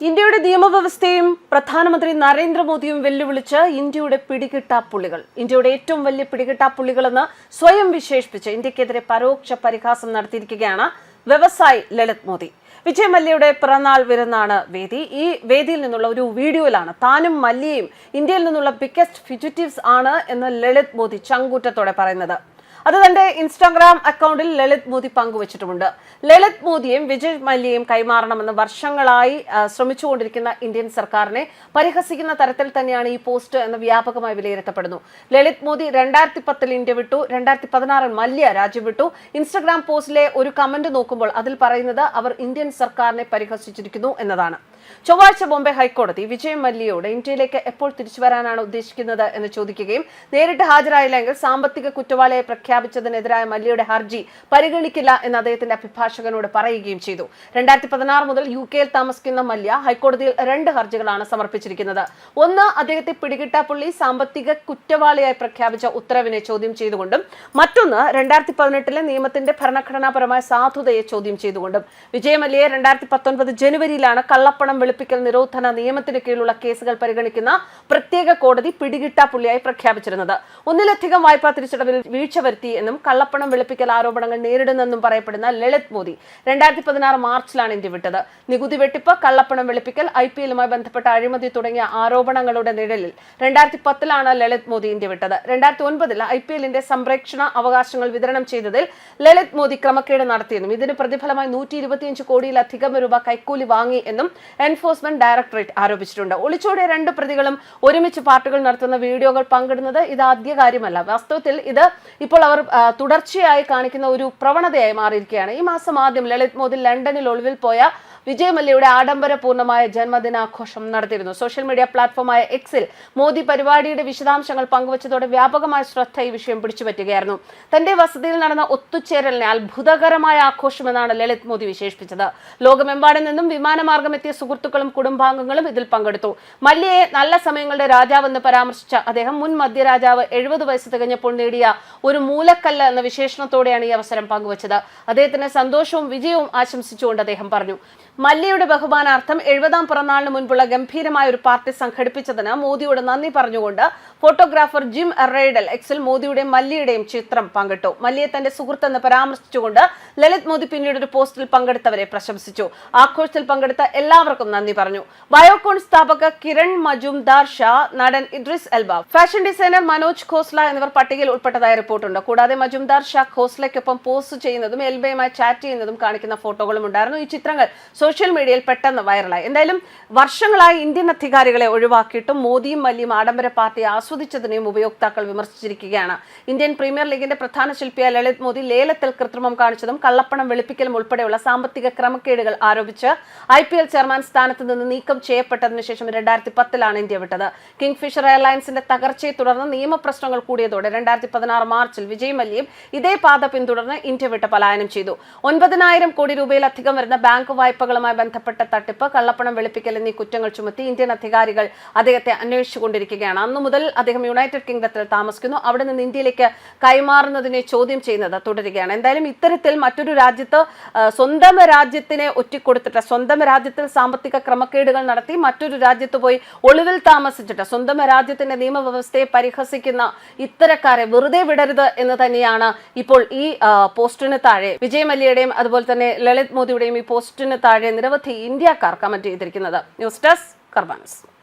ഇന്ത്യയുടെ നിയമവ്യവസ്ഥയും പ്രധാനമന്ത്രി നരേന്ദ്രമോദിയും വെല്ലുവിളിച്ച് ഇന്ത്യയുടെ പിടികിട്ടാപ്പുള്ളികൾ ഇന്ത്യയുടെ ഏറ്റവും വലിയ പിടികിട്ടാപ്പുള്ളികളെന്ന് സ്വയം വിശേഷിപ്പിച്ച് ഇന്ത്യക്കെതിരെ പരോക്ഷ പരിഹാസം നടത്തിയിരിക്കുകയാണ് വ്യവസായി ലളിത് മോദി. വിജയ് മല്യയുടെ പിറന്നാൾ വിരുന്നാണ് വേദി. ഈ വേദിയിൽ നിന്നുള്ള ഒരു വീഡിയോയിലാണ് താനും മല്യയും ഇന്ത്യയിൽ നിന്നുള്ള ബിഗ്ഗസ്റ്റ് ഫിജിറ്റീവ്സ് ആണ് എന്ന് ലളിത് മോദി ചങ്കൂറ്റത്തോടെ പറയുന്നത്. അത് തന്റെ ഇൻസ്റ്റാഗ്രാം അക്കൗണ്ടിൽ ലളിത് മോദി പങ്കുവച്ചിട്ടുമുണ്ട്. ലളിത് മോദിയും വിജയ് മല്യയും കൈമാറണമെന്ന് വർഷങ്ങളായി ശ്രമിച്ചുകൊണ്ടിരിക്കുന്ന ഇന്ത്യൻ സർക്കാരിനെ പരിഹസിക്കുന്ന തരത്തിൽ തന്നെയാണ് ഈ പോസ്റ്റ് എന്ന് വ്യാപകമായി വിലയിരുത്തപ്പെടുന്നു. ലളിത് മോദി രണ്ടായിരത്തി പത്തിൽ ഇന്ത്യ വിട്ടു രണ്ടായിരത്തി പതിനാറിൽ മല്യ രാജ്യം വിട്ടു. ഇൻസ്റ്റഗ്രാം പോസ്റ്റിലെ ഒരു കമന്റ് നോക്കുമ്പോൾ അതിൽ പറയുന്നത് അവർ ഇന്ത്യൻ സർക്കാരിനെ പരിഹസിച്ചിരിക്കുന്നു എന്നതാണ്. ചൊവ്വാഴ്ച ബോംബെ ഹൈക്കോടതി വിജയ് മല്യയോട് ഇന്ത്യയിലേക്ക് എപ്പോൾ തിരിച്ചു വരാനാണ് ഉദ്ദേശിക്കുന്നത് എന്ന് ചോദിക്കുകയും നേരിട്ട് ഹാജരായില്ലെങ്കിൽ സാമ്പത്തിക കുറ്റവാളിയെ പ്രഖ്യാപിച്ചതിനെതിരായ മല്യയുടെ ഹർജി പരിഗണിക്കില്ല എന്ന് അദ്ദേഹത്തിന്റെ അഭിഭാഷകനോട് പറയുകയും ചെയ്തു. രണ്ടായിരത്തി പതിനാറ് മുതൽ യു കെയിൽ താമസിക്കുന്ന മല്യ ഹൈക്കോടതിയിൽ രണ്ട് ഹർജികളാണ് സമർപ്പിച്ചിരിക്കുന്നത്. ഒന്ന് അദ്ദേഹത്തെ പിടികിട്ടാപ്പുള്ളി സാമ്പത്തിക കുറ്റവാളിയായി പ്രഖ്യാപിച്ച ഉത്തരവിനെ ചോദ്യം ചെയ്തുകൊണ്ടും മറ്റൊന്ന് രണ്ടായിരത്തി പതിനെട്ടിലെ നിയമത്തിന്റെ ഭരണഘടനാപരമായ സാധുതയെ ചോദ്യം ചെയ്തുകൊണ്ടും. വിജയ് മല്യയെ രണ്ടായിരത്തി പത്തൊൻപത് ജനുവരിയിലാണ് കള്ളപ്പണം വെളുപ്പിക്കൽ നിരോധന നിയമത്തിന് കീഴിലുള്ള കേസുകൾ പരിഗണിക്കുന്ന പ്രത്യേക കോടതി പിടികിട്ടാപ്പുള്ളിയായി പ്രഖ്യാപിച്ചിരുന്നത്. ഒന്നിലധികം വായ്പാ തിരിച്ചടവിൽ വീഴ്ച വരുത്തി എന്നും കള്ളപ്പണം വെളുപ്പിക്കൽ ആരോപണങ്ങൾ നേരിടുന്നെന്നും പറയപ്പെടുന്ന ലളിത് മോദി രണ്ടായിരത്തി പതിനാറ് മാർച്ചിലാണ് ഇന്ത്യ വിട്ടത്. നികുതി വെട്ടിപ്പ് കള്ളപ്പണം വെളുപ്പിക്കൽ ഐ പി എല്ലുമായി ബന്ധപ്പെട്ട അഴിമതി തുടങ്ങിയ ആരോപണങ്ങളുടെ നിഴലിൽ രണ്ടായിരത്തി പത്തിലാണ് ലളിത് മോദി ഇന്ത്യ വിട്ടത്. രണ്ടായിരത്തി ഒൻപതിൽ ഐ പി എല്ലിന്റെ സംരക്ഷണ അവകാശങ്ങൾ വിതരണം ചെയ്തതിൽ ലളിത് മോദി ക്രമക്കേട് നടത്തിയെന്നും ഇതിന് പ്രതിഫലമായി നൂറ്റി ഇരുപത്തിയഞ്ച് കോടിയിലധികം രൂപ കൈക്കൂലി വാങ്ങി എന്നും എൻഫോഴ്സ്മെന്റ് ഡയറക്ടറേറ്റ് ആരോപിച്ചിട്ടുണ്ട്. ഒളിച്ചോടിയ രണ്ട് പ്രതികളും ഒരുമിച്ച് പാർട്ടികൾ നടത്തുന്ന വീഡിയോകൾ പങ്കിടുന്നത് ഇത് ആദ്യ കാര്യമല്ല. വാസ്തവത്തിൽ ഇത് ഇപ്പോൾ അവർ തുടർച്ചയായി കാണിക്കുന്ന ഒരു പ്രവണതയായി മാറിയിരിക്കുകയാണ്. ഈ മാസം ആദ്യം ലളിത് മോദി ലണ്ടനിൽ ഒളിവിൽ പോയ വിജയ് മല്യയുടെ ആഡംബരപൂർണമായ ജന്മദിനാഘോഷം നടത്തിയിരുന്നു. സോഷ്യൽ മീഡിയ പ്ലാറ്റ്ഫോമായ എക്സിൽ മോദി പരിപാടിയുടെ വിശദാംശങ്ങൾ പങ്കുവച്ചതോടെ വ്യാപകമായ ശ്രദ്ധ ഈ വിഷയം പിടിച്ചുപറ്റുകയായിരുന്നു. തന്റെ വസതിയിൽ നടന്ന ഒത്തുചേരലിനെ അത്ഭുതകരമായ ആഘോഷമെന്നാണ് ലളിത് മോദി വിശേഷിപ്പിച്ചത്. ലോകമെമ്പാടും നിന്നും വിമാനമാർഗം എത്തിയ സുഹൃത്തുക്കളും കുടുംബാംഗങ്ങളും ഇതിൽ പങ്കെടുത്തു. മല്യയെ നല്ല സമയങ്ങളുടെ രാജാവെന്ന് പരാമർശിച്ച അദ്ദേഹം മുൻ മധ്യരാജാവ് എഴുപത് വയസ്സ് തികഞ്ഞപ്പോൾ നേടിയ ഒരു മൂലക്കല്ല് എന്ന വിശേഷണത്തോടെയാണ് ഈ അവസരം പങ്കുവച്ചത്. അദ്ദേഹത്തിന് സന്തോഷവും വിജയവും ആശംസിച്ചുകൊണ്ട് അദ്ദേഹം പറഞ്ഞു. മല്യയുടെ ബഹുമാനാർത്ഥം എഴുപതാം പിറന്നാളിന് മുൻപുള്ള ഗംഭീരമായ ഒരു പാർട്ടി സംഘടിപ്പിച്ചതിന് മോദിയോട് നന്ദി പറഞ്ഞുകൊണ്ട് ഫോട്ടോഗ്രാഫർ ജിം റേഡൽ എക്സിൽ മോദിയുടെയും മല്യയുടെയും ചിത്രം പങ്കിട്ടു. മല്യയെ തന്റെ സുഹൃത്തെന്ന് പരാമർശിച്ചുകൊണ്ട് ലളിത് മോദി പിന്നീട് ഒരു പോസ്റ്റിൽ പങ്കെടുത്തവരെ പ്രശംസിച്ചു. ആഘോഷത്തിൽ പങ്കെടുത്ത എല്ലാവർക്കും നന്ദി പറഞ്ഞു. ബയോകോൺ സ്ഥാപക കിരൺ മജുംദാർ ഷാ നടൻ Idris Elba fashion designer Manoj Khosla എന്നിവർ പട്ടികയിൽ ഉൾപ്പെട്ടതായി റിപ്പോർട്ടുണ്ട്. കൂടാതെ മജുംദാർ ഷാ ഖോസ്ലയ്ക്കൊപ്പം പോസ്റ്റ് ചെയ്യുന്നതും എൽബയുമായി ചാറ്റ് ചെയ്യുന്നതും കാണിക്കുന്ന ഫോട്ടോകളും ഉണ്ടായിരുന്നു. ഈ ചിത്രങ്ങൾ സോഷ്യൽ മീഡിയയിൽ പെട്ടെന്ന് വൈറലായി. എന്തായാലും വർഷങ്ങളായി ഇന്ത്യൻ അധികാരികളെ ഒഴിവാക്കിയിട്ടും മോദിയും മല്യും ആഡംബര പാർട്ടി ആസ്വദിച്ചതിനെയും ഉപയോക്താക്കൾ വിമർശിച്ചിരിക്കുകയാണ്. ഇന്ത്യൻ പ്രീമിയർ ലീഗിന്റെ പ്രധാന ശില്പിയായ ലളിത് മോദി ലേലത്തിൽ കൃത്രിമം കാണിച്ചതും കള്ളപ്പണം വെളുപ്പിക്കലും ഉൾപ്പെടെയുള്ള സാമ്പത്തിക ക്രമക്കേടുകൾ ആരോപിച്ച് ഐ പി എൽ ചെയർമാൻ സ്ഥാനത്ത് നിന്ന് നീക്കം ചെയ്യപ്പെട്ടതിനു ശേഷം രണ്ടായിരത്തി പത്തിലാണ് ഇന്ത്യ വിട്ടത്. കിങ് ഫിഷർ എയർലൈൻസിന്റെ തകർച്ചയെ തുടർന്ന് നിയമപ്രശ്നങ്ങൾ കൂടിയതോടെ രണ്ടായിരത്തി പതിനാറ് മാർച്ചിൽ വിജയ് മല്യയും ഇതേ പാത പിന്തുടർന്ന് ഇന്ത്യ വിട്ട് പലായനം ചെയ്തു. ഒൻപതിനായിരം കോടി രൂപയിലധികം വരുന്ന ബാങ്ക് വായ്പകളുമായി ബന്ധപ്പെട്ട തട്ടിപ്പ് കള്ളപ്പണം വെളുപ്പിക്കൽ എന്നീ കുറ്റങ്ങൾ ചുമത്തി ഇന്ത്യൻ അധികാരികൾ അദ്ദേഹത്തെ അന്വേഷിച്ചുകൊണ്ടിരിക്കുകയാണ്. അന്നു മുതൽ അദ്ദേഹം യുണൈറ്റഡ് കിങ്ഡത്തിൽ താമസിക്കുന്നു. അവിടെ നിന്ന് ഇന്ത്യയിലേക്ക് കൈമാറുന്നതിനെ ചോദ്യം ചെയ്യുന്നത് തുടരുകയാണ്. എന്തായാലും ഇത്തരത്തിൽ മറ്റൊരു രാജ്യത്ത് സ്വന്തം രാജ്യത്തിനെ ഒറ്റിക്കൊടുത്തിട്ട് സ്വന്തം രാജ്യത്തിൽ സാമ്പത്തിക ക്രമക്കേടുകൾ നടത്തി മറ്റൊരു രാജ്യത്ത് പോയി ഒളിവിൽ താമസിച്ചിട്ട് സ്വന്തം രാജ്യത്തിന്റെ നിയമവ്യവസ്ഥയെ പരിഹസിക്കുന്ന ഇത്തരക്കാരെ വെറുതെ വിടരുത് എന്ന് തന്നെയാണ് ഇപ്പോൾ ഈ പോസ്റ്റിന് താഴെ വിജയ് മല്യയുടെയും അതുപോലെ തന്നെ ലളിത് മോദിയുടെയും ഈ പോസ്റ്റിന് താഴെ നിരവധി ഇന്ത്യക്കാർ കമന്റ് ചെയ്തിരിക്കുന്നത് ന്യൂസ് ഡെസ്ക് കർബാനസ്